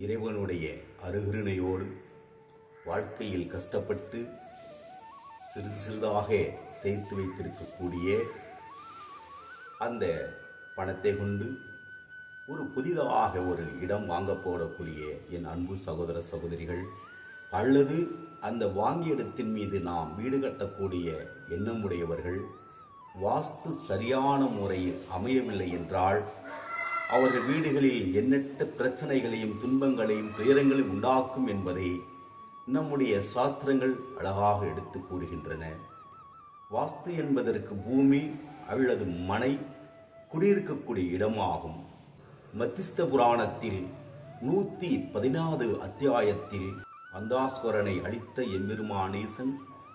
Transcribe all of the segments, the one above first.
இறைவனுடைய அருகிருணையோடு வாழ்க்கையில் கஷ்டப்பட்டு சிறிது சிறிதாக சேர்த்து வைத்திருக்கக்கூடிய அந்த பணத்தை கொண்டு ஒரு புதிதாக ஒரு இடம் வாங்க போடக்கூடிய என் அன்பு சகோதர சகோதரிகள் அல்லது அந்த வாங்கிய இடத்தின் மீது நாம் வீடு கட்டக்கூடிய எண்ணமுடையவர்கள் வாஸ்து சரியான முறையில் அமையவில்லை என்றால் அவர்கள் வீடுகளில் எண்ணற்ற பிரச்சனைகளையும் துன்பங்களையும் துயரங்களையும் உண்டாக்கும் என்பதை நம்முடைய சாஸ்திரங்கள் அழகாக எடுத்து கூறுகின்றன. வாஸ்து என்பதற்கு பூமி அல்லது மனை குடியிருக்கக்கூடிய இடமாகும். மத்திஸ்த புராணத்தில் நூத்தி பதினாறு அத்தியாயத்தில் அந்தாஸ்வரனை அளித்த எம்பெருமானேசன்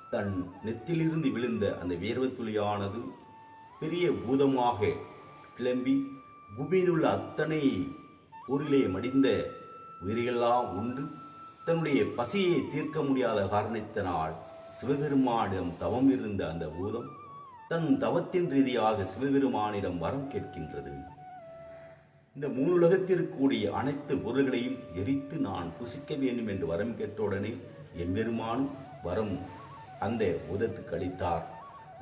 தன் நெத்திலிருந்து விழுந்த அந்த வேர்வத்துளியானது பெரிய பூதமாக கிளம்பி பூமியில் உள்ள அத்தனை ஊரிலே மடிந்த உயிரிகளெல்லாம் உண்டு. தன்னுடைய பசியை தீர்க்க முடியாத காரணத்தினால் சிவபெருமானிடம் தவம் இருந்த அந்த பூதம் தன் தவத்தின் ரீதியாக சிவபெருமானிடம் வரம் கேட்கின்றது. இந்த மூணுலகத்திற்குரிய அனைத்து பொருள்களையும் எரித்து நான் புசிக்க வேண்டும் என்று வரம் கேட்டவுடனே எம்பெருமான் வரம் அந்த பூதத்துக்கு அளித்தார்.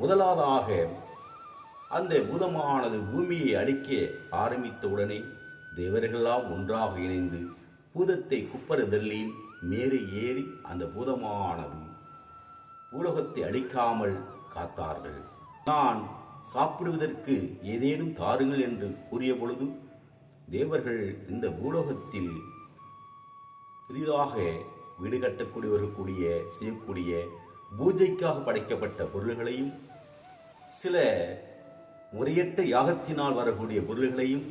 முதலாவதாக அந்த பூதமானது பூமியை அழிக்க ஆரம்பித்தவுடனே தேவர்களெல்லாம் ஒன்றாக இணைந்து பூதத்தை குப்பர தள்ளி மேலே ஏறி அந்த பூதமானது பூலகத்தை அழிக்காமல் காத்தார்கள். நான் சாப்பிடுவதற்கு ஏதேனும் தாருங்கள் என்று கூறிய பொழுது தேவர்கள் இந்த பூலோகத்தில் புதிதாக வீடு கட்டக்கூடியவர்கள் கூடிய செய்யக்கூடிய பூஜைக்காக படைக்கப்பட்ட பொருள்களையும் சில முறையற்ற யாகத்தினால் வரக்கூடிய பொருள்களையும்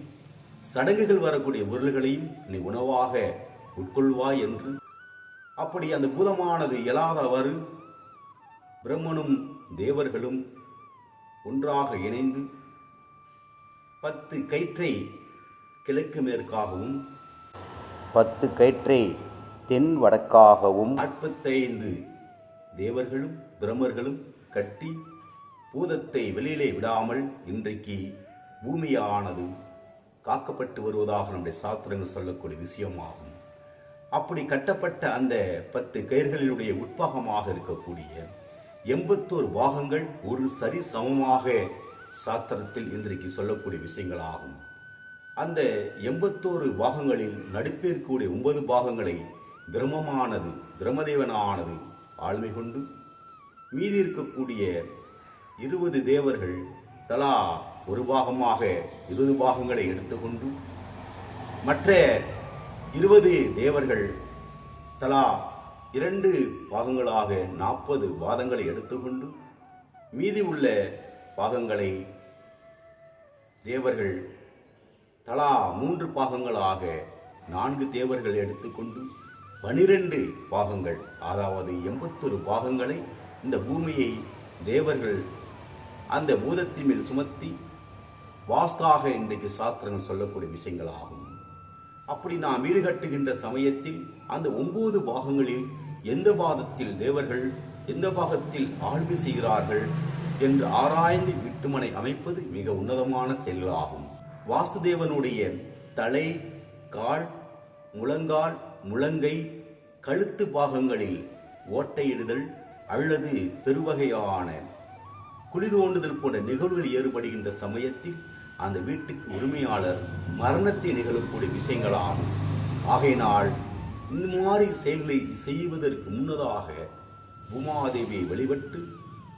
சடங்குகள் வரக்கூடிய பொருள்களையும் நீ உணவாக உட்கொள்வாய் என்று. அப்படி அந்த பூதமானது இயலாதவாறு பிரம்மனும் தேவர்களும் ஒன்றாக இணைந்து பத்து கயிற்றை கிழக்கு மேற்காகவும் பத்து கயிற்றை தென் வடக்காகவும் நாற்பத்தைந்து தேவர்களும் பிரம்மர்களும் கட்டி பூதத்தை வெளியிலே விடாமல் இன்றைக்கு பூமியானது காக்கப்பட்டு வருவதாக நம்முடைய சாஸ்திரங்கள் சொல்லக்கூடிய விஷயமாகும். அப்படி கட்டப்பட்ட அந்த பத்து கயிர்களினுடைய உட்பாகமாக இருக்கக்கூடிய எண்பத்தோரு பாகங்கள் ஒரு சரி சமமாக சாஸ்திரத்தில் இன்றைக்கு சொல்லக்கூடிய விஷயங்களாகும். அந்த எண்பத்தோரு பாகங்களில் நடுப்பிற்கூடிய ஒன்பது பாகங்களை பிரம்மமானது பிரம்மதேவனானது ஆழ்மை கொண்டு மீதி இருக்கக்கூடிய இருபது தேவர்கள் தலா ஒரு பாகமாக இருபது பாகங்களை எடுத்துக்கொண்டு மற்ற இருபது தேவர்கள் தலா இரண்டு பாகங்களாக நாற்பது வாதங்களை எடுத்துக்கொண்டு மீதி உள்ள பாகங்களை தேவர்கள் தலா மூன்று பாகங்களாக நான்கு தேவர்கள் எடுத்துக்கொண்டு பனிரெண்டு பாகங்கள் அதாவது எண்பத்தொரு பாகங்களை இந்த பூமியை தேவர்கள் அந்த பூதத்தின் மேல் சுமத்தி வாஸ்தாக இன்றைக்கு சாஸ்திரங்கள் சொல்லக்கூடிய விஷயங்கள் ஆகும் அப்படி நாம் வீடு கட்டுகின்ற சமயத்தில் அந்த ஒன்பது பாகங்களில் எந்த பாதத்தில் தேவர்கள் எந்த பாகத்தில் ஆழ்வு செய்கிறார்கள் என்று ஆராய்ந்து வீட்டுமனை அமைப்பது மிக உன்னதமான செயல்களாகும். வாசுதேவனுடைய தலை கால் முழங்கால் முழங்கை கழுத்து பாகங்களில் ஓட்டையிடுதல் அல்லது பெருவகையான குழி தோண்டுதல் போன்ற நிகழ்வுகள் ஏற்படுகின்ற சமயத்தில் அந்த வீட்டுக்கு உரிமையாளர் மரணத்தை நிகழக்கூடிய விஷயங்களாகும் ஆகையினால் இந்த மாதிரி செயல்களை செய்வதற்கு முன்னதாக பூமாதேவியை வழிபட்டு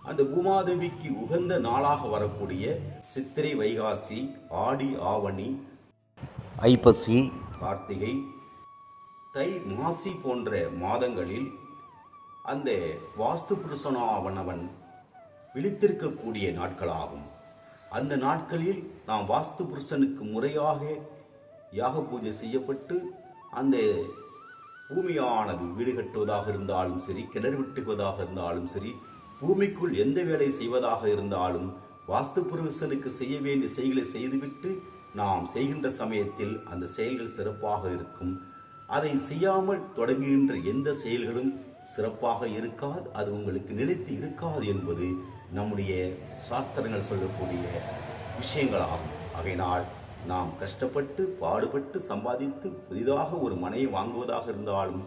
அந்த பூமாதேவிக்கு உகந்த நாளாக வரக்கூடிய சித்திரை வைகாசி ஆடி ஆவணி ஐப்பசி கார்த்திகை தை மாசி போன்ற மாதங்களில் அந்த வாஸ்து புருஷனாவனவன் விழித்திருக்கக்கூடிய நாட்களாகும். அந்த நாட்களில் நாம் வாஸ்து புருஷனுக்கு முறையாக யாக பூஜை செய்யப்பட்டு அந்த பூமியானது வீடு கட்டுவதாக இருந்தாலும் சரி கிணறு வெட்டுவதாக இருந்தாலும் சரி பூமிக்குள் எந்த வேலை செய்வதாக இருந்தாலும் வாஸ்து புருஷனுக்கு செய்ய வேண்டிய செயல்களை செய்துவிட்டு நாம் செய்கின்ற சமயத்தில் அந்த செயல்கள் சிறப்பாக இருக்கும். அதை செய்யாமல் தொடங்குகின்ற எந்த செயல்களும் சிறப்பாக இருக்காது அது உங்களுக்கு நிலைத்து இருக்காது என்பது நம்முடைய சாஸ்திரங்கள் சொல்லக்கூடிய விஷயங்களாகும். ஆகையினால் நாம் கஷ்டப்பட்டு பாடுபட்டு சம்பாதித்து புதிதாக ஒரு மனையை வாங்குவதாக இருந்தாலும்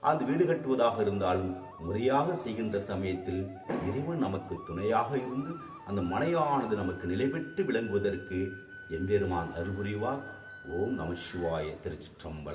அந்த வீடு கட்டுவதாக இருந்தாலும் முறையாக செய்கின்ற சமயத்தில் இறைவன் நமக்கு துணையாக இருந்து அந்த மனையானது நமக்கு நிலை பெற்று விளங்குவதற்கு எம்பெருமான் அருள் புரிவார். ஓம் நம சிவாய திருச்சிற்றம்பலம்.